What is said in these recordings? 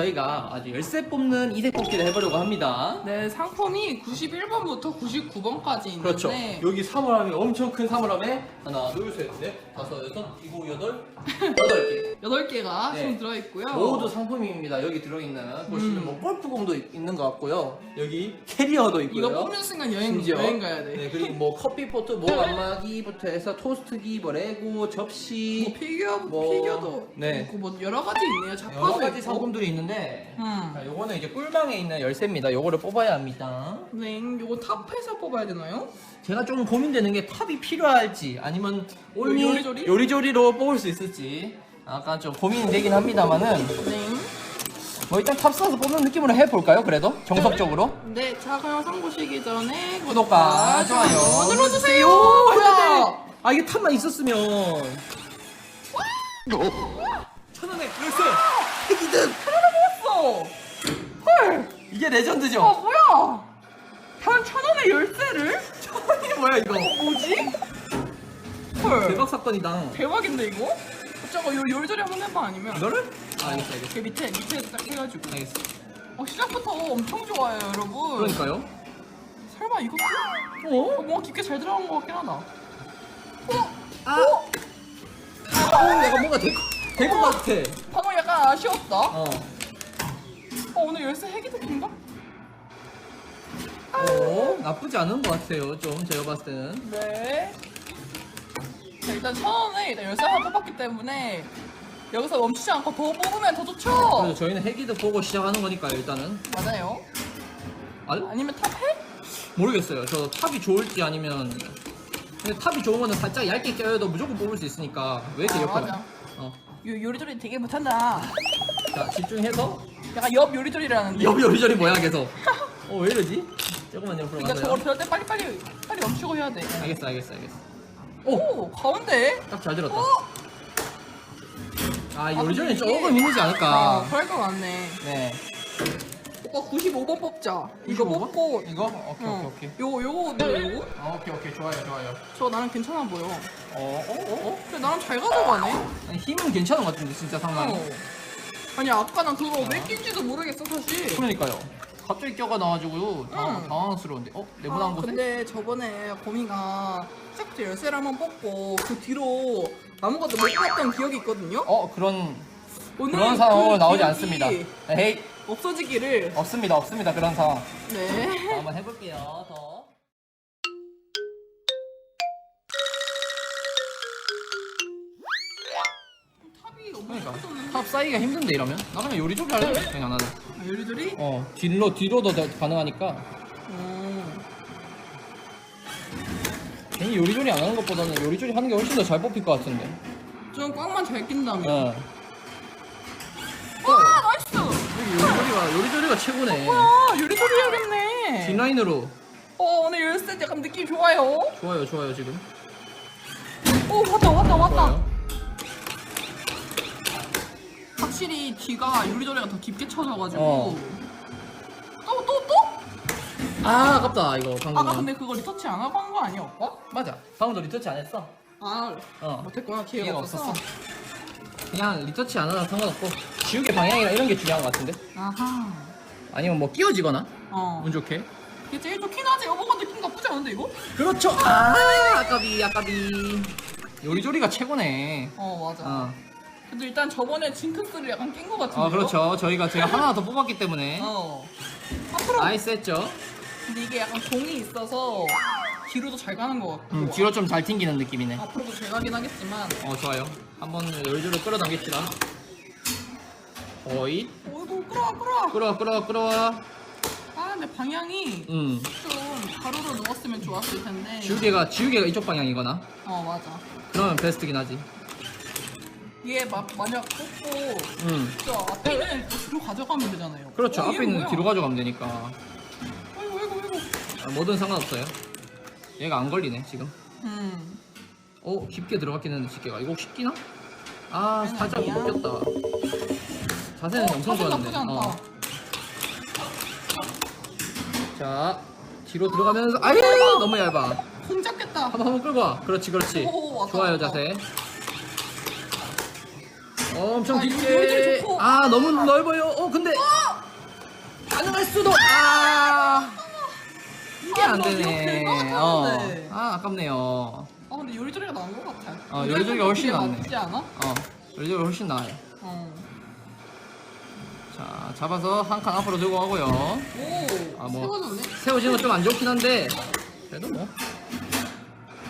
저희가 아주 열쇠 뽑는 이색 뽑기를 해보려고 합니다. 네, 상품이 91번부터 99번까지 있는데 그렇죠. 여기 사물함이 엄청 큰 사물함에 하나, 둘, 셋, 넷, 다섯, 여섯, 일곱, 여덟, 여덟 개. 8개가 네. 총 들어있고요. 모두 상품입니다. 여기 들어있는 보시면 뭐 골프공도 있- 있는 것 같고요. 여기 캐리어도 있고요. 이거 뽑는 순간 여행, 심지어. 여행 가야 돼. 네, 그리고 뭐 커피포트, 목 안마기부터 해서 토스트기, 뭐 레고, 접시, 뭐 피규어, 뭐, 피규어도 네. 있고 뭐 여러 가지 있네요. 여러 잡화도 가지 있고. 상품들이 있는데 음. 자, 요거는 이제 꿀방에 있는 열쇠입니다. 요거를 뽑아야 합니다. 네, 요거 탑에서 뽑아야 되나요? 제가 좀 고민되는 게 탑이 필요할지 아니면 올리 요리조리? 요리조리로 뽑을 수 있을지 약간 좀 고민이 되긴 합니다만은 네. 뭐 일단 탑 쏴서 뽑는 느낌으로 해볼까요? 그래도 정석적으로 네, 자 그럼 영상 보시기 전에 구독과 좋아요 눌러주세요. 뭐야? 아 이게 탑만 있었으면 천 원에 열쇠 핵이든 어, 이게 레전드죠? 어 뭐야? 단 천 원의 열쇠를? 이게 뭐야 이거 뭐지? 헐. 대박 사건이다 대박인데 이거? 저거 요 요리조리 한번 해봐 아니면 이거를? 아 알겠어 알겠어 그 밑에 밑에 딱 해가지고 알겠어 어 시작부터 엄청 좋아요 여러분 그러니까요 설마 이것도? 어? 어, 뭔가 깊게 잘 들어간 것 같긴 하다 아 어? 약간 뭔가 될것 같아 방금 약간 아쉬웠다 어, 어 오늘 열쇠 핵이 느낀가? 어, 나쁘지 않은 것 같아요. 좀 제가 봤을 때는. 네 자, 일단 천 원에 일단 열쇠 하나 뽑았기 때문에 여기서 멈추지 않고 더 뽑으면 더 좋죠 그래서 저희는 핵이도 보고 시작하는 거니까요. 일단은. 맞아요 아 아니면 탑 핵? 모르겠어요. 저 탑이 좋을지 아니면. 근데 탑이 좋은 거는 살짝 얇게 껴도 무조건 뽑을 수 있으니까 왜 이렇게 아, 옆에? 맞아. 어. 요, 요리조리 되게 못한다 자 집중해서 약간 옆 요리조리라는데 옆 요리조리 뭐야 계속. 어왜 이러지? 조금만 옆으로 그러니까 가세요. 저걸 들을 때 빨리 빨리 빨리 멈추고 해야 돼. 알겠어 알겠어 알겠어. 오 가운데. 딱 잘 들었다. 어? 아 요리조리는 근데 이게- 조금 힘들지 아 않을까. 그럴 것 같네. 네. 오빠 95번 뽑자. 이거 95번? 뽑고. 이거? 오케이 어. 오케이 오케이. 요거 요거 너 요거? 아, 오케이 오케이 좋아요 좋아요. 저 나는 괜찮아 보여. 어 어, 어, 어? 근데 나는 잘 가져가네. 아니, 힘은 괜찮은 것 같은데 진짜 상당히. 어. 아니 아까 난 그거 왜 낀지도 모르겠어 사실. 그러니까요. 갑자기 껴가 나와가지고 당황, 응. 당황스러운데. 어? 내보내는 아, 곳에? 근데 저번에 거미가 시작부터 열쇠를 한번 뽑고 그 뒤로 아무것도 못 뽑았던 기억이 있거든요. 어 그런 오늘 그런 상황으로 그 나오지 기억이 않습니다. 에이 없어지기를. 없습니다 없습니다 그런 상황. 네. 자, 한번 해볼게요 더. 쌓이기가 힘든데 이러면? 나 그냥 요리 조리 할래 그냥 나는. 아, 요리조리? 어 딜로 뒤로도 더 가능하니까 어. 괜히 요리 조리 안 하는 것보다는 요리 조리 하는 게 훨씬 더 잘 뽑힐 것 같은데. 좀 꽉만 잘 낀다면. 어. 와 나이스. 여기 요리 조리가 요리 조리가 최고네. 와 요리조리 해야겠네. 뒷라인으로 어 오늘 열쇠 약간 느낌 좋아요. 좋아요 좋아요 지금. 오 왔다 왔다 왔다. 좋아요. 확실히 뒤가 요리조리가 더 깊게 쳐져가지고. 어. 또 또 또? 아 아깝다 이거 방금. 아까 근데 그거 리터치 안 하고 한 거 아니야 오빠? 어? 맞아. 방금도 리터치 안 했어. 아 어. 못했구나 기회가, 기회가 없었어. 없었어. 그냥 리터치 안 하나 상관없고 지우개 방향이랑 이런 게 중요한 것 같은데. 아하. 아니면 뭐 끼워지거나 어. 운 좋게. 이게 제일 좋긴 하지. 여보가 느낌 나쁘지 않은데 이거? 그렇죠. 아 아까비 아까비. 요리조리가 최고네. 어 맞아. 어. 근데 일단 저번에 징크스를 약간 낀거 같은데. 아 그렇죠. 저희가 제가 하나 더 뽑았기 때문에 어. 앞으로. 나이스 했죠. 근데 이게 약간 공이 있어서 뒤로도 잘 가는 것 같고. 음, 뒤로 좀 잘 튕기는 느낌이네. 앞으로도 잘 가긴 하겠지만. 어 좋아요. 한번 요리조리 끌어당깁시다. 어이 어이구 끌어와 끌어와. 끌어와 끌어와 끌어와. 아 근데 방향이 음. 좀 가로로 누웠으면 좋았을 텐데. 지우개가 지우개가 이쪽 방향이거나 어 맞아. 그러면 베스트긴 하지. 얘막 만약 뽑고 음. 저 앞에 있는 애를 또 뒤로 가져가면 되잖아요. 그렇죠. 어, 얘 앞에 있는 뭐야? 뒤로 가져가면 되니까. 아이고 아이고 아이고. 아, 뭐든 상관없어요. 얘가 안 걸리네 지금. 음. 어 깊게 들어갔긴 했는데 집게가 이거 혹시 끼나? 아 아니, 살짝 아니야. 먹혔다. 자세는 어, 엄청 좋았는데. 나쁘지 않다. 어. 자 뒤로 들어가면서 아유 너무 얇아. 공 잡겠다. 한번 한번 끌고 와. 그렇지 그렇지. 오, 왔다, 좋아요 왔다. 자세. 엄청 아, 깊게. 좋고. 아, 너무 넓어요. 어, 근데. 가능할 수도. 아. 이게 아, 안너 이거 되네. 어. 아, 아깝네요. 아 근데 요리조리가 나은 것 같아. 어, 요리조리가 훨씬 낫네. 맞지 않아? 어. 요리조리 훨씬 나아요. 어. 자, 잡아서 한 칸 앞으로 들고 가고요. 오. 아, 뭐. 세워졌네. 세워지는 건좀안 좋긴 한데. 그래도 뭐.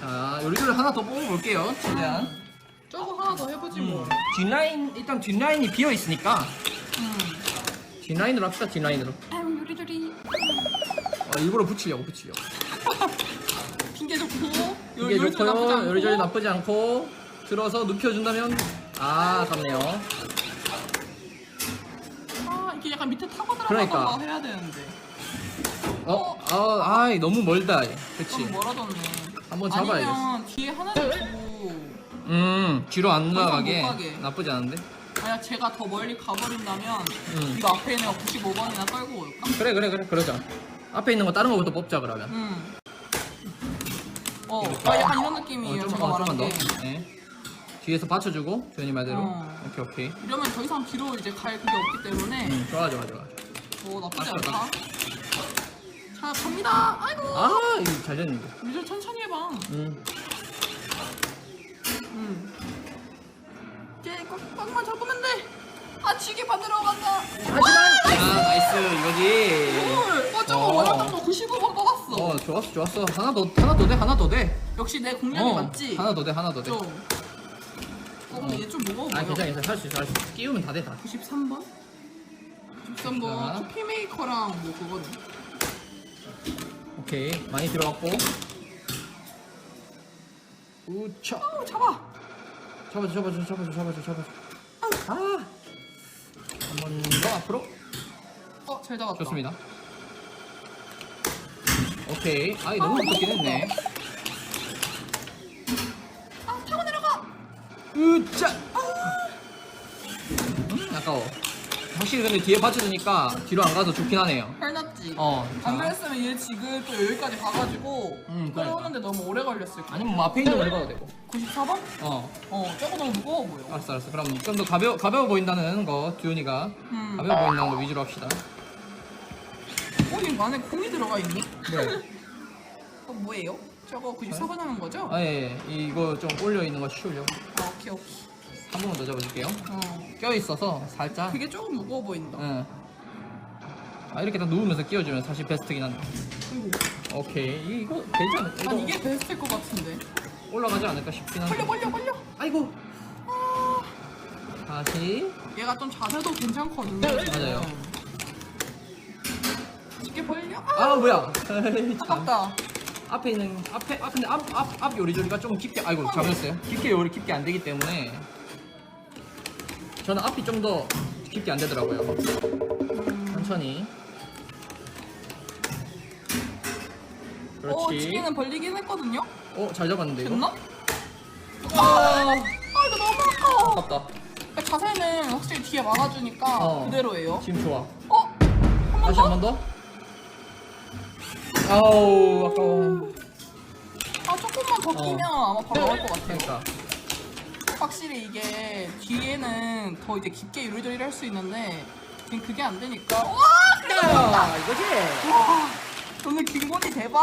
자, 요리조리 하나 더 뽑아볼게요. 최대한. 저거 하나 더 해보지 뭐. 뒷라인, 일단 뒷라인이 비어 있으니까. 음. 뒷라인으로 합시다, 뒷라인으로. 아유 요리조리. 어, 일부러 붙이려고, 붙이려고. 핑계 좋고. 요- 이게 좋고요. 요리조리 나쁘지 않고 들어서 눕혀준다면 아 아깝네요. 아 이게 약간 밑에 타고 그러니까. 들어가서 해야 되는데. 어, 아, 아이 너무 멀다. 그렇지. 좀 멀어졌네. 한번 잡아야겠어. 아니면 뒤에 하나를 두고. 음 뒤로 안 나가게 못 가게. 나쁘지 않은데. 만약 제가 더 멀리 가버린다면 음. 이거 앞에 있는 거 95번이나 떨고 올까? 그래 그래 그래 그러자. 앞에 있는 거 다른 거부터 뽑자 그러면. 음. 어, 아, 약간 이런 느낌이에요. 어, 제가 좀, 어, 말한 좀만 게. 더. 네. 뒤에서 받쳐주고 조현이 말대로. 어. 오케이 오케이. 이러면 더 이상 뒤로 이제 갈 그게 없기 때문에 음, 좋아 좋아 좋아. 어, 나쁘지 맞다, 않다. 자, 갑니다. 아이고. 아 이거 잘 됐는데. 이제 천천히 해봐. 음. 음. 이제 꽉- 꽉만 잡으면 돼. 아, 지게 받으러 간다. 하지만 아 나이스 이거지. 헐, 어, 저거 어. 원하던 거 95번 뽑았어. 어 좋았어 좋았어 하나 더 하나 더돼 하나 더 돼. 역시 내 공략이 어, 맞지? 하나 더 돼, 하나 더 돼. 좀. 어, 근데 얘좀 무거워 보여. 아, 괜찮아, 괜찮아. 할수 있어, 할 수 있어. 끼우면 다 돼, 다. 93번? 93번 자. 커피 메이커랑 뭐 그거는 오케이. 많이 들어갔고. 우차. 어, 잡아 잡아줘, 잡아줘, 잡아줘, 잡아줘, 잡아줘. 아! 한 번 더 앞으로. 어 잘 잡았다 좋습니다. 오케이. 아, 이거 너무 무겁긴 했네. 아 타고 내려가 우차! 음, 아까워. 확실히 근데 뒤에 받쳐주니까 뒤로 안 가서 좋긴 하네요. 헐났지 어. 안 자. 그랬으면 얘 지금 또 여기까지 가가지고 음, 그러니까. 끌어오는데 너무 오래 걸렸을 거야 아니면 뭐 앞에 있는 거 해봐도 되고. 94번? 어. 어 저거 너무 무거워 보여 알았어, 알았어. 그럼 좀 더 가벼워, 가벼워 보인다는 거, 듀온이가. 음. 가벼워 보인다는 거 위주로 합시다. 어, 이 안에 공이 들어가 있니? 네. 어, 뭐예요? 저거 94번 하는 거죠? 아, 예, 예. 이거 좀 올려 있는 거 치우려고. 아, 오케이 오케이 한 번만 더 잡아줄게요. 어 껴 있어서 살짝. 그게 조금 무거워 보인다 응. 아, 이렇게 딱 누우면서 끼워주면 사실 베스트긴 한데. 그리고 오케이. 이거 괜찮아. 이거 난 이게 베스트일 것 같은데 올라가지 않을까 싶긴 한데. 걸려 걸려 걸려 아이고. 다시. 얘가 좀 자세도 괜찮거든요. 맞아요. 쉽게 벌려? 아, 아, 뭐야. 에이, 참. 아깝다. 앞에 있는, 앞에, 아, 근데 앞, 앞, 앞 요리조리가 좀 깊게, 아이고, 잡았어요. 깊게 요리, 깊게 안 되기 때문에. 저는 앞이 좀 더 깊게 안 되더라고요. 천천히. 어, 그렇지. 지게는 벌리긴 했거든요. 어, 잘 잡았는데, 이거? 됐나? 아, 아, 이거 너무 아까워. 아깝다. 그러니까 자세는 확실히 뒤에 막아주니까 어. 그대로예요. 지금 좋아. 어? 한번 다시 더? 한번 더. 아우, 아까워. 아, 조금만 더 어. 끼면 아마 바로 나올 것 같아요. 그러니까. 확실히 이게 뒤에는 더 이제 깊게 요리조리를 할수 있는데 지금 그게 안 되니까. 와! 야, 이거지? 와! 오늘 김건희 대박.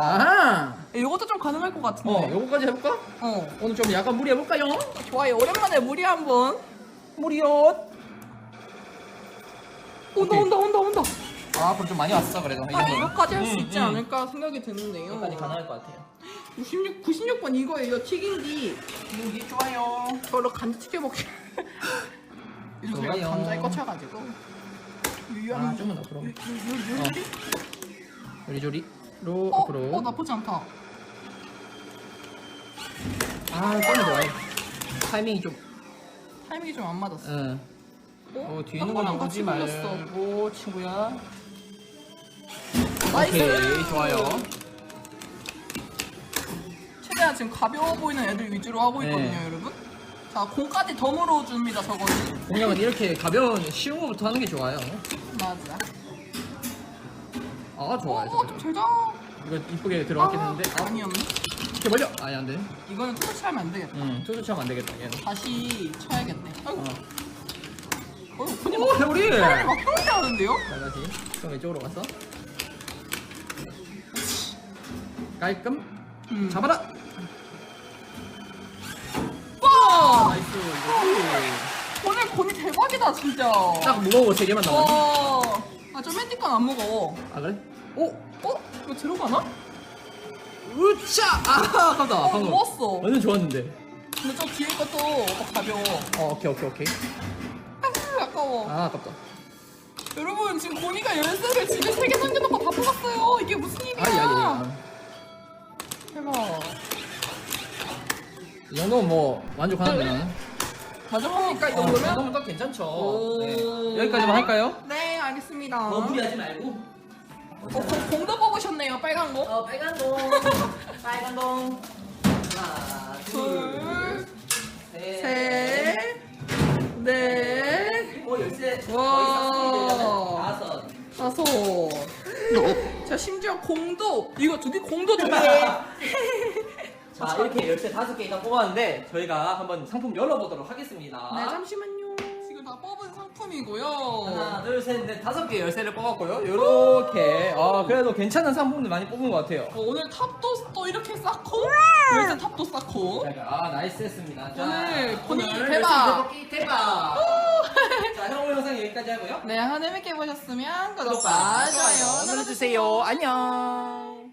아하. 이것도 좀 가능할 것 같은데. 어, 요거까지 해볼까? 어. 오늘 좀 약간 무리해볼까요? 좋아요. 오랜만에 무리 한번. 무리요. 온다 오케이. 온다 온다 온다. 아, 앞으로 좀 많이 왔어, 그래도. 이아 정도는. 이거까지 할 수 음, 있지 음. 않을까 생각이 드는데요. 여기까지 가능할 것 같아요. 96 96번 이거예요. 튀긴디. 무기 좋아요. 저로 감자튀겨 먹기. 요즘 제가 좋아요. 감자에 꽂혀가지고. 유유한. 아, 좀만 어. 요리? 요리조리로 어, 앞으로. 어 나쁘지 않다. 아, 꺼내 좋아요. 타이밍이 좀. 타이밍이 좀 안 맞았어. 응. 어? 어, 뒤에 있는 같이 보지. 말고, 친구야. 오케이, 좋아요. 최대한 지금 가벼워 보이는 애들 위주로 하고 네. 있거든요, 여러분. 자, 공까지 더 물어줍니다, 저거는. 공략은 이렇게 가벼운, 쉬운 거부터 하는 게 좋아요. 맞아. 아, 좋아요. 어, 좀잘 잡아. 이거 이쁘게 들어갔긴 했는데 아, 아니었네. 이렇게 멀려. 아니 안 돼. 이거는 투치하면 안 되겠다. 응, 투수 치면 안 되겠다. 얘는. 다시 쳐야겠네. 아이고, 어. 어, 그냥 오, 해버리. 팔이 막 떨리하는데요? 자 다시 좀 이쪽으로 갔어. 깔끔. 음. 잡아라. 와! 나이스. 오늘 곤이 대박이다, 진짜. 딱 무거운 거세 개만 남았네. 와. 아, 저 맨디 건 안 무거워. 아 그래? 오, 어? 이거 들어가나? 으차. 아, 아깝다. 어, 방금. 누웠어. 완전 좋았는데. 근데 저 뒤에 것도 어, 가벼워. 어, 오케이 오케이 오케이. 아유, 아까워. 아 아깝다. 여러분, 지금 곤이가 열쇠를 집에 세개 남겨놓고 다 뽑았어요. 이게 무슨 일이야? 아니 아니. 아니. 대박. 이 정도면 뭐 만족하는데 나는. 가져보니까 이 어, 이 정도면? 정도면 딱 괜찮죠. 오. 네. 여기까지만 할까요? 네, 알겠습니다. 뭐 무리하지 말고. 어, 공- 공도 뽑으셨네요, 빨간 거. 어 빨간 공, 빨간 공. 하나, 둘, 셋, 셋, 넷, 오 열쇠 거의 와. 다 다섯. 자, 심지어 공도, 이거 두 개, 공도 두 개. 자 이렇게 열쇠 다섯 개 일단 뽑았는데 저희가 한번 상품 열어보도록 하겠습니다. 네, 잠시만요. 지금 다 뽑은 상품이고요. 하나, 둘, 셋, 넷, 다섯 개 열쇠를 뽑았고요. 이렇게 아 그래도 괜찮은 상품들 많이 뽑은 것 같아요. 어, 오늘 탑도 또 이렇게 쌓고, 열쇠 탑도 쌓고. 아 나이스 했습니다. 자, 오늘 본인 대박. 열쇠 뽑기 대박. 자형 오늘 영상 여기까지 하고요. 네, 한 재밌게 보셨으면 구독과 구독과 좋아요 눌러주세요. 안녕.